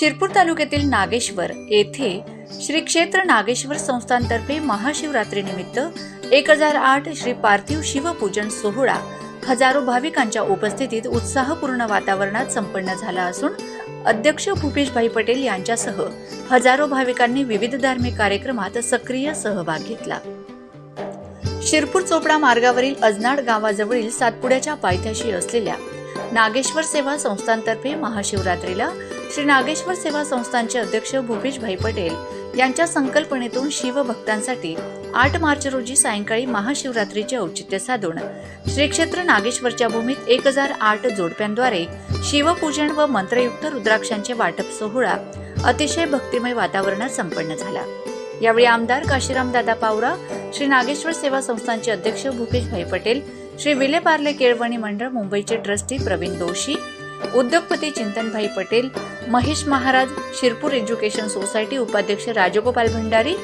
शिरपूर तालुक्यातील नागेश्वर येथे श्री क्षेत्र नागेश्वर संस्थांतर्फे महाशिवरात्री निमित्त एक हजार आठ श्री पार्थिव शिवपूजन सोहळा हजारो भाविकांच्या उपस्थितीत उत्साहपूर्ण वातावरणात संपन्न झाला असून अध्यक्ष भूपेशभाई पटेल यांच्यासह हजारो भाविकांनी विविध धार्मिक कार्यक्रमात सक्रिय सहभाग घेतला. शिरपूर चोपडा मार्गावरील अजनाड गावाजवळील सातपुड्याच्या पायथ्याशी असलेल्या नागेश्वर सेवा संस्थांतर्फे महाशिवरात्रीला श्री नागेश्वर सेवा संस्थांचे अध्यक्ष भूपेशभाई पटेल यांच्या संकल्पनेतून शिवभक्तांसाठी आठ मार्च रोजी सायंकाळी महाशिवरात्रीचे औचित्य साधून श्री क्षेत्र नागेश्वरच्या भूमीत एक हजार आठ जोडप्यांद्वारे शिवपूजन व मंत्रयुक्त रुद्राक्षांचे वाटप सोहळा अतिशय भक्तिमय वातावरणात संपन्न झाला. यावेळी आमदार काशीराम दादा पावरा श्री नागेश्वर सेवा संस्थांचे अध्यक्ष भूपेशभाई पटेल श्री विले पार्ले केळवणी मंडळ मुंबईचे ट्रस्टी प्रवीण दोशी उद्योगपती चिंतनभाई पटेल महेश महाराज शिरपूर एज्युकेशन सोसायटी उपाध्यक्ष राजगोपाल भंडारी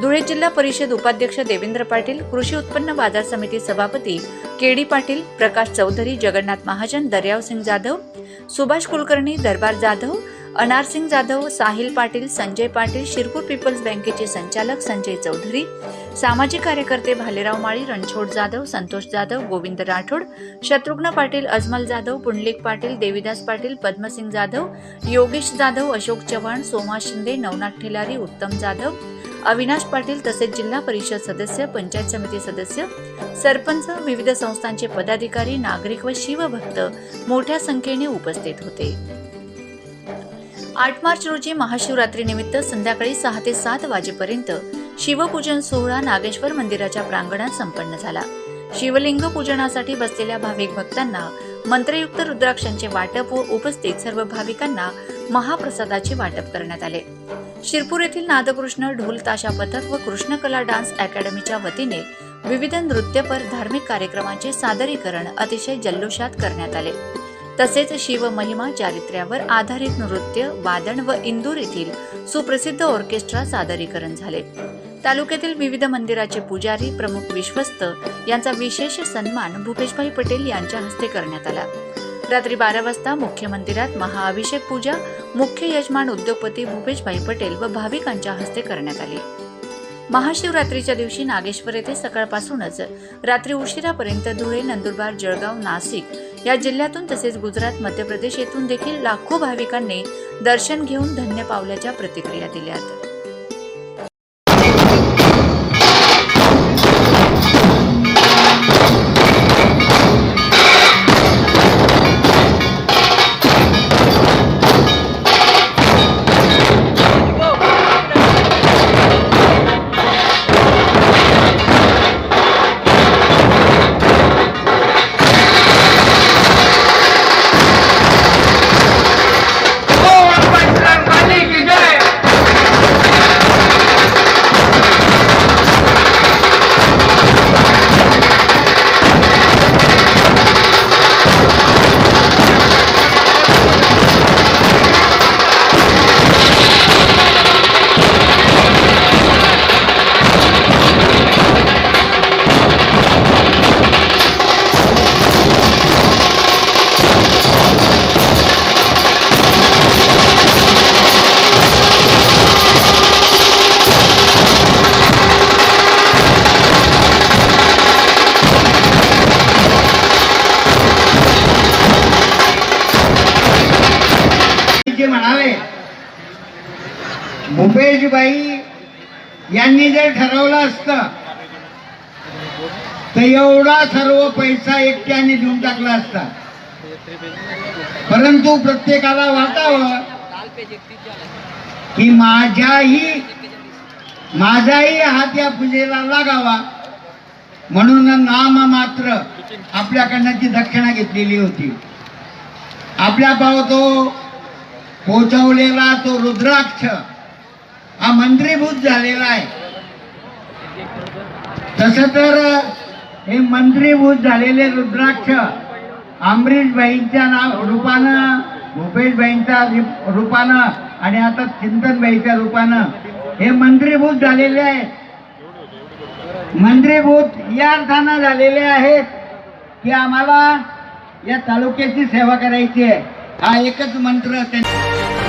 धुळे जिल्हा परिषद उपाध्यक्ष देवेंद्र पाटील कृषी उत्पन्न बाजार समिती सभापती K D Patil Prakash Chaudhari Jagannath Mahajan Daryavsingh Jadhav Subhash Kulkarni Darbar Jadhav Anarsingh Jadhav Sahil Patil Sanjay Patil Shirpur peoples बँकेचे संचालक संजय चौधरी सामाजिक कार्यकर्ते भालेराव माळी रणछोड जाधव संतोष जाधव गोविंद राठोड शत्रुघ्न पाटील अजमल जाधव पुंडलिक पाटील देविदास पाटील पद्मसिंग जाधव योगेश जाधव अशोक चव्हाण सोमा शिंदे नवनाथ ठेलारी उत्तम जाधव अविनाश पाटील तसेच जिल्हा परिषद सदस्य पंचायत समिती सदस्य सरपंच विविध संस्थांचे पदाधिकारी नागरिक व शिवभक्त मोठ्या संख्येने उपस्थित होते. आठ मार्च रोजी महाशिवरात्रीनिमित्त संध्याकाळी सहा ते सात वाजेपर्यंत शिवपूजन सोहळा नागेश्वर मंदिराच्या प्रांगणात संपन्न झाला. शिवलिंग पूजनासाठी बसलेल्या भाविक भक्तांना मंत्रयुक्त रुद्राक्षांचे वाटप व उपस्थित सर्व भाविकांना महाप्रसादाचे वाटप करण्यात आले. शिरपूर येथील नादकृष्ण ढोल ताशा पथक व कृष्णकला डान्स अकॅडमीच्या वतीने विविध नृत्यपर धार्मिक कार्यक्रमांचे सादरीकरण अतिशय जल्लोषात करण्यात आले. तसेच शिव महिमा चारित्र्यावर आधारित नृत्य वादन व इंदूर येथील सुप्रसिद्ध ऑर्केस्ट्रा सादरीकरण झाले. तालुक्यातील विविध मंदिराचे पुजारी प्रमुख विश्वस्त यांचा विशेष सन्मान भूपेशभाई पटेल यांच्या हस्ते करण्यात आला. रात्री बारा वाजता मुख्य मंदिरात महाअभिषेक पूजा मुख्य यजमान उद्योगपती भूपेशभाई पटेल व भाविकांच्या हस्ते करण्यात आली. महाशिवरात्रीच्या दिवशी नागेश्वर येथे सकाळपासूनच रात्री उशिरापर्यंत धुळे नंदुरबार जळगाव नाशिक या जिल्ह्यातून तसेच गुजरात मध्य प्रदेश येथून देखील लाखो भाविकांनी दर्शन घेऊन धन्य पावल्याच्या प्रतिक्रिया दिल्यात. म्हणाले भूपेशबाई यांनी जर ठरवलं असतं तर एवढा सर्व पैसा एकट्याने देऊन टाकला असता. परंतु प्रत्येकाला वाटावं की माझ्याही माझाही हात या पूजेला लागावा. म्हणून नाम मात्र आपल्याकडनं ती दक्षिणा घेतलेली होती. आपल्या पावतो पोचवलेला तो रुद्राक्ष हा मंत्रीभूत झालेला आहे. तस तर हे मंत्रीभूत झालेले रुद्राक्ष अमरीशबाईंच्या नाव रूपानं भूपेशबाईंच्या रूपानं आणि आता चिंतनबाईच्या रूपानं हे मंत्रीभूत झालेले आहेत. मंत्रीभूत या अर्थानं झालेले आहेत की आम्हाला या तालुक्याची सेवा करायची आहे. हा एकच मंत्र त्यांनी